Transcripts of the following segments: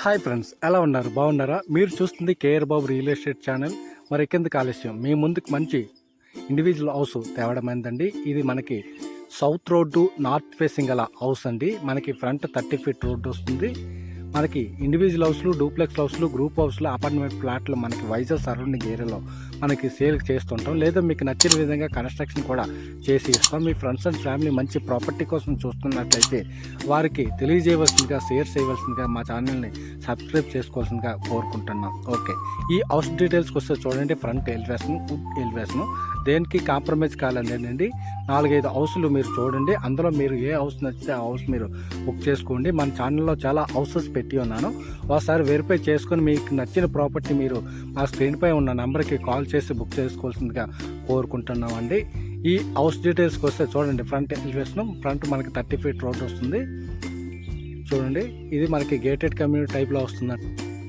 Hi friends ఎలా ఉన్నారు? బాగున్నారా? మీరు చూస్తుంది K R Babu real estate channel మరి కింద ఆలస్యం. మీ ముందుకు మంచి ఇండివిజువల్ హౌస్ తేవడమైందండి ఇది మనకి సౌత్ రోడ్డు నార్త్ ఫేసింగ్ గల హౌస్ అండి. మనకి ఫ్రంట్ థర్టీ ఫీట్ రోడ్డు వస్తుంది. మనకి ఇండివిజువల్ హౌస్లు డూప్లెక్స్ హౌస్లు గ్రూప్ హౌస్లు అపార్ట్మెంట్ ఫ్లాట్లు మనకి వైజాగ్ సరౌండింగ్ ఏరియాలో మనకి సేల్ చేస్తుంటాం. లేదా మీకు నచ్చిన విధంగా కన్స్ట్రక్షన్ కూడా చేసి ఇస్తాం. మీ ఫ్రెండ్స్ అండ్ ఫ్యామిలీ మంచి ప్రాపర్టీ కోసం చూస్తున్నట్లయితే వారికి తెలియజేయవలసిందిగా షేర్ చేయవలసిందిగా మా ఛానల్ని సబ్స్క్రైబ్ చేసుకోవాల్సిందిగా కోరుకుంటున్నాం. ఓకే ఈ హౌస్ డీటెయిల్స్కి వస్తే చూడండి. ఫ్రంట్ ఎలివేషన్ ఎలివేషన్ దేనికి కాంప్రమైజ్ కాలేదండి నాలుగైదు హౌస్లు మీరు చూడండి అందులో మీరు ఏ హౌస్ నచ్చితే ఆ హౌస్ మీరు బుక్ చేసుకోండి. మన ఛానల్లో చాలా హౌసెస్ పెట్టి ఉన్నాను. ఒకసారి వెరిఫై చేసుకొని మీకు నచ్చిన ప్రాపర్టీ మీరు మా స్క్రీన్పై ఉన్న నెంబర్కి కాల్ చేసి బుక్ చేసుకోవాల్సిందిగా కోరుకుంటున్నామండి. ఈ హౌస్ డీటెయిల్స్కి వస్తే చూడండి ఫ్రంట్ ఎలివేషన్ ఫ్రంట్ మనకి థర్టీ ఫీట్ రోడ్ వస్తుంది. చూడండి ఇది మనకి గేటెడ్ కమ్యూనిటీ టైప్లో వస్తుంది.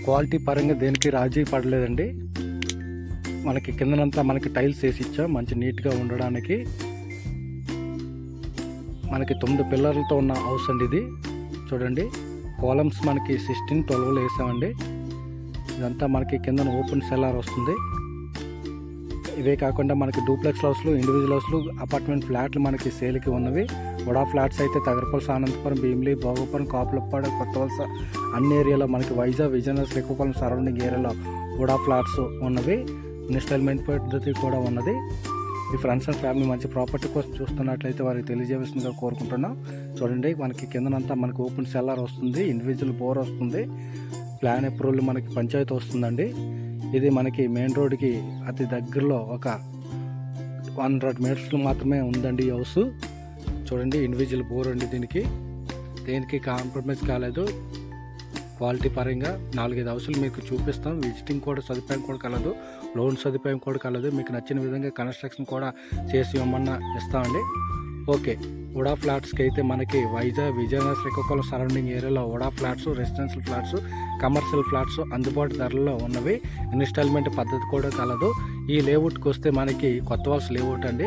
క్వాలిటీ పరంగా దేనికి రాజీ పడలేదండి. మనకి కిందనంతా మనకి టైల్స్ వేసి ఇచ్చాం మంచి నీట్గా ఉండడానికి. మనకి తొమ్మిది పిల్లర్లతో ఉన్న హౌస్ అండి ఇది. చూడండి కాలమ్స్ మనకి సిక్స్టీన్ ట్వెల్వ్లో వేసామండి. ఇదంతా మనకి కింద ఓపెన్ సెల్లార్ వస్తుంది. ఇవే కాకుండా మనకి డూప్లెక్స్ హౌస్లు ఇండివిజువల్ హౌస్లు అపార్ట్మెంట్ ఫ్లాట్లు మనకి సేల్కి ఉన్నవి. వడా ఫ్లాట్స్ అయితే తగరపల్స్ అనంతపురం భీమిలి భోగపురం కాపులపాడ కొత్త వలస అన్ని ఏరియాలో మనకి వైజాగ్ విజయనగరం శ్రీకాకుళం సరౌండింగ్ ఏరియాలో వడా ఫ్లాట్స్ ఉన్నవి. ఇన్స్టాల్మెంట్ పద్ధతి కూడా ఉన్నది. మీ ఫ్రెండ్స్ అండ్ ఫ్యామిలీ మంచి ప్రాపర్టీ కోసం చూస్తున్నట్లయితే వారికి తెలియజేయవలసిందిగా కోరుకుంటున్నాం. చూడండి మనకి కిందనంతా మనకి ఓపెన్ సెల్లార్ వస్తుంది ఇండివిజువల్ బోర్ వస్తుంది ప్లాన్ అప్రూవల్ మనకి పంచాయతీ వస్తుందండి. ఇది మనకి మెయిన్ రోడ్కి అతి దగ్గరలో ఒక వన్ హండ్రెడ్ మీటర్స్లో మాత్రమే ఉందండి ఈ హౌస్ చూడండి ఇండివిజువల్ బోర్ అండి దీనికి. దేనికి కాంప్రమైజ్ కాలేదు. క్వాలిటీ పరంగా నాలుగైదు హౌసులు మీకు చూపిస్తాం. విజిటింగ్ కూడా సదుపాయం కూడా కలదు. లోన్ సదుపాయం కూడా కలదు. మీకు నచ్చిన విధంగా కన్స్ట్రక్షన్ కూడా చేసి ఇవ్వమన్నా ఇస్తామండి ఓకే. ఉడా ఫ్లాట్స్కి అయితే మనకి వైజాగ్ విజయనగరం శ్రీకాకుళం సరౌండింగ్ ఏరియాలో UDA flats residential flats commercial flats అందుబాటు ధరల్లో ఉన్నవి. ఇన్స్టాల్మెంట్ పద్ధతి కూడా కలదు. ఈ లేఅవుట్కి వస్తే మనకి కొత్త వాల్స్ లేఅవుట్ అండి.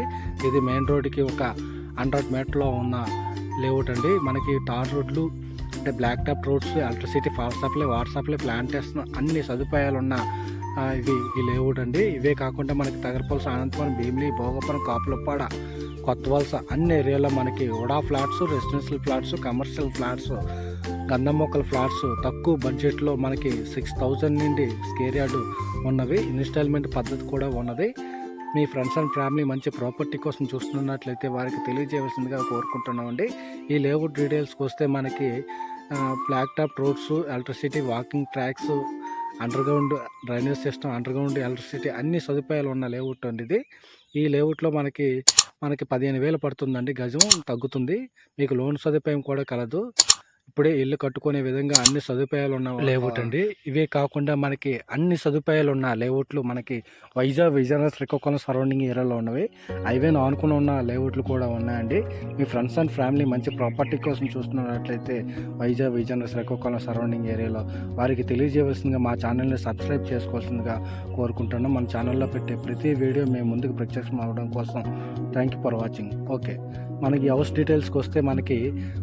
ఇది మెయిన్ రోడ్డుకి ఒక హండ్రెడ్ మీటర్లో ఉన్న లేఅవుట్ అండి. మనకి టార్ రోడ్లు అంటే black top roads electricity fast supply water supply plantation అన్ని సదుపాయాలు ఉన్న ఇవి ఈ లేఅవుట్ అండి ఇవే కాకుండా మనకి తగరపల్స అనంతపురం భీమిలి భోగపురం కాపులపాడ కొత్త వలస అన్ని ఏరియాలో మనకి ఉడా flats residential flats commercial flats గంధం మొక్కల ఫ్లాట్స్ తక్కువ బడ్జెట్లో మనకి సిక్స్ థౌజండ్ నుండి స్కేర్ యార్డ్ ఉన్నవి. ఇన్స్టాల్మెంట్ పద్ధతి కూడా ఉన్నది. మీ ఫ్రెండ్స్ అండ్ ఫ్యామిలీ మంచి ప్రాపర్టీ కోసం చూస్తున్నట్లయితే వారికి తెలియజేయవలసిందిగా కోరుకుంటున్నామండి. ఈ లేఅవుట్ డీటెయిల్స్కి వస్తే మనకి black top roads electricity walking tracks underground drainage system underground electricity అన్ని సదుపాయాలు ఉన్న లేఅవుట్ అండి ఇది. ఈ లేఅవుట్లో మనకి మనకి పదిహేను వేలు పడుతుందండి గజం తగ్గుతుంది. మీకు లోన్ సదుపాయం కూడా కలదు. ఇప్పుడే ఇల్లు కట్టుకునే విధంగా అన్ని సదుపాయాలు ఉన్న లేఅవుట్ అండి ఇవే కాకుండా మనకి అన్ని సదుపాయాలు ఉన్న లేఅవుట్లు మనకి వైజాగ్ విజయనగరం శ్రీకాకుళం సరౌండింగ్ ఏరియాలో ఉన్నవి. అవే ఆనుకుని ఉన్న లేఅవుట్లు కూడా ఉన్నాయండి. మీ ఫ్రెండ్స్ అండ్ ఫ్యామిలీ మంచి ప్రాపర్టీ కోసం చూస్తున్నట్లయితే వైజాగ్ విజయనగరం శ్రీకాకుళం సరౌండింగ్ ఏరియాలో వారికి తెలియజేయవలసిందిగా మా ఛానల్ని సబ్స్క్రైబ్ చేసుకోవాల్సిందిగా కోరుకుంటున్నాం. మన ఛానల్లో పెట్టే ప్రతి వీడియో మేము ముందుకు ప్రత్యక్షం అవడం కోసం. Thank you for watching. Okay. మనకి హౌస్ డీటెయిల్స్కి వస్తే మనకి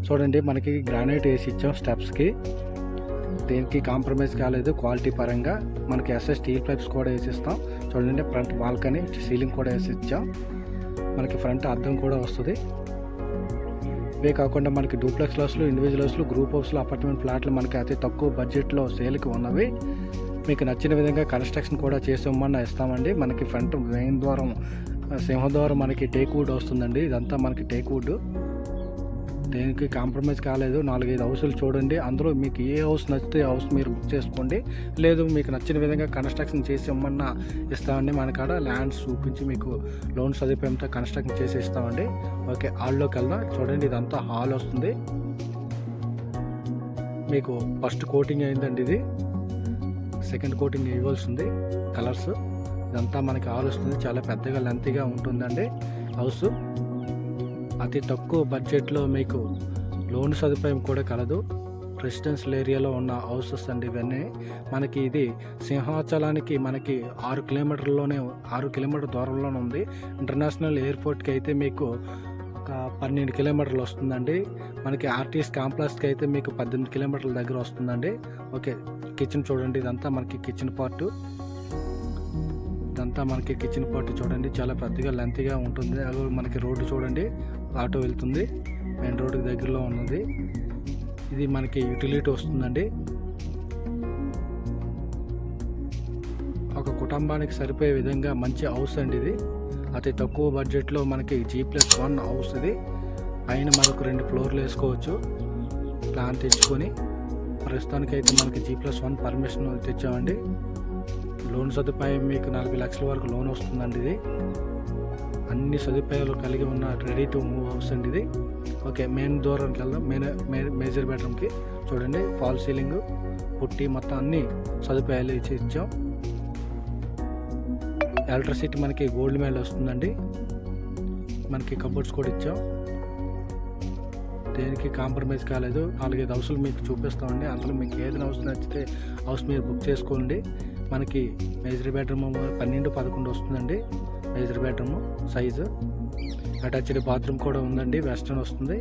చూడండి మనకి గ్రానైట్ వేసి ఇచ్చాం స్టెప్స్కి. దేనికి కాంప్రమైజ్ కాలేదు క్వాలిటీ పరంగా. మనకి ఎస్ఎస్ స్టీల్ పైప్స్ కూడా వేసిస్తాం. చూడండి ఫ్రంట్ బాల్కనీ సీలింగ్ కూడా వేసి ఇచ్చాం. మనకి ఫ్రంట్ అద్దం కూడా వస్తుంది. ఇవే కాకుండా మనకి డూప్లెక్స్ హౌస్లు ఇండివిజువల్ హౌస్లు గ్రూప్ హౌస్లు అపార్ట్మెంట్ ఫ్లాట్లు మనకి అతి తక్కువ బడ్జెట్లో సేల్కి ఉన్నవి. మీకు నచ్చిన విధంగా కన్స్ట్రక్షన్ కూడా చేసి ఇవ్వమన్నా ఇస్తామండి. మనకి ఫ్రంట్ మెయిన్ ద్వారం సింహద్వారం మనకి టేక్ వుడ్ వస్తుందండి. ఇదంతా మనకి టేక్ వుడ్. దేనికి కాంప్రమైజ్ కాలేదు. నాలుగైదు హౌసులు చూడండి. అందులో మీకు ఏ హౌస్ నచ్చితే హౌస్ మీరు బుక్ చేసుకోండి. లేదు మీకు నచ్చిన విధంగా కన్స్ట్రక్షన్ చేసి ఇవ్వమన్నా ఇస్తామండి మన కాడ. ల్యాండ్స్ చూపించి మీకు లోన్ సదుపాయంతో కన్స్ట్రక్షన్ చేసి ఇస్తామండి. ఓకే హాల్లోకి వెళ్దాం. చూడండి ఇదంతా హాల్ వస్తుంది. మీకు ఫస్ట్ కోటింగ్ అయిందండి ఇది. సెకండ్ కోటింగ్ ఇవ్వాల్సింది. కలర్స్. ఇదంతా మనకి ఆలోచిస్తుంది. వస్తుంది చాలా పెద్దగా లెంతీగా ఉంటుందండి. హౌస్ అతి తక్కువ బడ్జెట్లో మీకు లోన్ సదుపాయం కూడా కలదు. రెసిడెన్షియల్ ఏరియాలో ఉన్న హౌసెస్ అండి ఇవన్నీ. మనకి ఇది సింహాచలానికి మనకి ఆరు కిలోమీటర్లోనే ఆరు కిలోమీటర్ దూరంలోనే ఉంది. ఇంటర్నేషనల్ ఎయిర్పోర్ట్కి అయితే మీకు ఒక పన్నెండు కిలోమీటర్లు వస్తుందండి. మనకి ఆర్టీఎస్ కాంప్లెక్స్కి అయితే మీకు పద్దెనిమిది కిలోమీటర్ల దగ్గర వస్తుందండి. ఓకే కిచెన్ చూడండి. ఇదంతా మనకి కిచెన్ పార్ట్ ఇదంతా మనకి కిచెన్ పార్ట్ చూడండి. చాలా పెద్దగా లెంత్గా ఉంటుంది. అది మనకి రోడ్డు చూడండి. ఆటో వెళ్తుంది. మెయిన్ రోడ్డుకి దగ్గరలో ఉన్నది. ఇది మనకి యూటిలిటీ వస్తుందండి. ఒక కుటుంబానికి సరిపోయే విధంగా మంచి హౌస్ అండి ఇది. అతి తక్కువ బడ్జెట్లో మనకి జీ ప్లస్ వన్ హౌస్ ఇది. పైన మరొక రెండు ఫ్లోర్లు వేసుకోవచ్చు. ప్లాన్ తెచ్చుకొని ప్రస్తుతానికి అయితే మనకి జీ ప్లస్ వన్ పర్మిషన్ తెచ్చామండి. లోన్ సదుపాయం మీకు నలభై లక్షల వరకు లోన్ వస్తుందండి ఇది. అన్ని సదుపాయాలు కలిగి ఉన్న రెడీ టు మూవ్ హౌస్ అండి ఇది. ఓకే మెయిన్ దూరానికి వెళ్దాం. మెయిన్ మెయిన్ మేజర్ బెడ్రూమ్కి చూడండి. ఫాల్ సీలింగ్ పుట్టి మొత్తం అన్ని సదుపాయాలు ఇచ్చి ఇచ్చాం. ఎలక్ట్రిసిటీ మనకి గోల్డ్ మేల్ వస్తుందండి. మనకి కబోర్డ్స్ కూడా ఇచ్చాం. దేనికి కాంప్రమైజ్ కాలేదు. నాలుగైదు హౌసులు మీకు చూపిస్తామండి. అందులో మీకు ఏదైనా హౌస్ నచ్చితే హౌస్ మీరు బుక్ చేసుకోండి. మనకి మేజర్ బెడ్రూమ్ పన్నెండు పదకొండు వస్తుందండి. Major bedroom size. Attached bathroom కూడా ఉందండి. వెస్ట్రన్ వస్తుంది.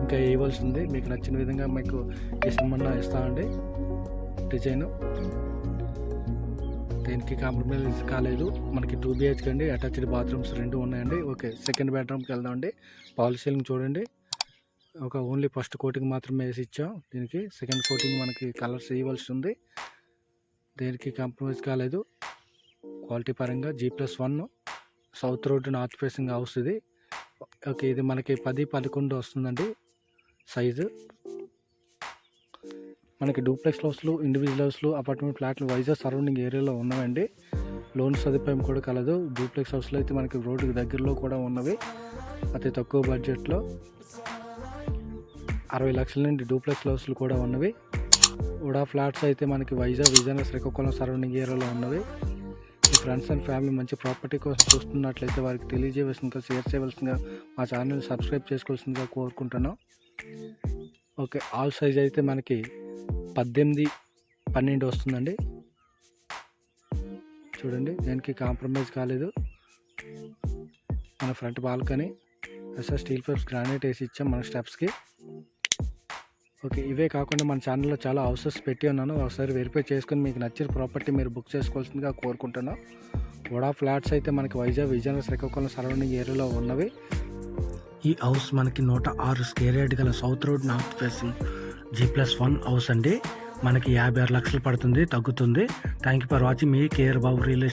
ఇంకా ఇవ్వాల్సి ఉంది. మీకు నచ్చిన విధంగా మీకు ఏ ఇస్తామండి. డిజైన్. దేనికి కాంప్రమైజ్ కాలేదు. మనకి టూ బిహెచ్కే అండి. అటాచ్డ్ బాత్రూమ్స్ రెండు ఉన్నాయండి. ఓకే సెకండ్ బెడ్రూమ్కి వెళ్దామండి. పాల్ సీలింగ్ చూడండి. ఒక ఓన్లీ ఫస్ట్ కోటింగ్ మాత్రమే వేసి ఇచ్చాం దీనికి. సెకండ్ కోటింగ్ మనకి కలర్స్ ఇవ్వాల్సి ఉంది. దేనికి కాంప్రమైజ్ కాలేదు. క్వాలిటీ పరంగా G plus one south road north facing house ఇది. ఓకే ఇది మనకి పది పదకొండు వస్తుందండి సైజు మనకి డూప్లెక్స్ హౌస్లు ఇండివిజువల్ హౌస్లు అపార్ట్మెంట్ ఫ్లాట్లు వైజాగ్ సరౌండింగ్ ఏరియాలో ఉన్నవండి. లోన్ సదుపాయం కూడా కలదు. డూప్లెక్స్ హౌస్లో అయితే మనకి రోడ్డుకి దగ్గరలో కూడా ఉన్నవి. అతి తక్కువ బడ్జెట్లో అరవై లక్షల నుండి డూప్లెక్స్ హౌస్లు కూడా ఉన్నవి. ఉడా ఫ్లాట్స్ అయితే మనకి వైజాగ్ విజయనగరం శ్రీకాకుళం సరౌండింగ్ ఏరియాలో ఉన్నవి. మీ ఫ్రెండ్స్ అండ్ ఫ్యామిలీ మంచి ప్రాపర్టీ కోసం చూస్తున్నట్లయితే వారికి తెలియజేయవలసిందిగా షేర్ చేయవలసిందిగా మా ఛానల్ సబ్స్క్రైబ్ చేసుకోవాల్సిందిగా కోరుకుంటున్నాం. ఓకే ఆల్ సైజ్ అయితే మనకి పద్దెనిమిది పన్నెండు వస్తుందండి. చూడండి దానికి కాంప్రమైజ్ కాలేదు. మన front balcony SR steel pipes granite వేసి ఇచ్చాం మన స్టెప్స్కి. ఓకే ఇవే కాకుండా మన ఛానల్లో చాలా హౌసెస్ పెట్టి ఉన్నాను. ఒకసారి వెరిఫై చేసుకుని మీకు నచ్చిన ప్రాపర్టీ మీరు బుక్ చేసుకోవాల్సిందిగా కోరుకుంటున్నాను వడా ఫ్లాట్స్ అయితే మనకి వైజాగ్ విజయనగరం శ్రీకాకుళం సరౌండింగ్ ఏరియాలో ఉన్నవి. ఈ హౌస్ మనకి నూట ఆరు స్కేర్ యార్డ్ గల south road north facing G plus one house అండి. మనకి యాభై ఆరు లక్షలు పడుతుంది తగ్గుతుంది. Thank you for watching. Me care Babu real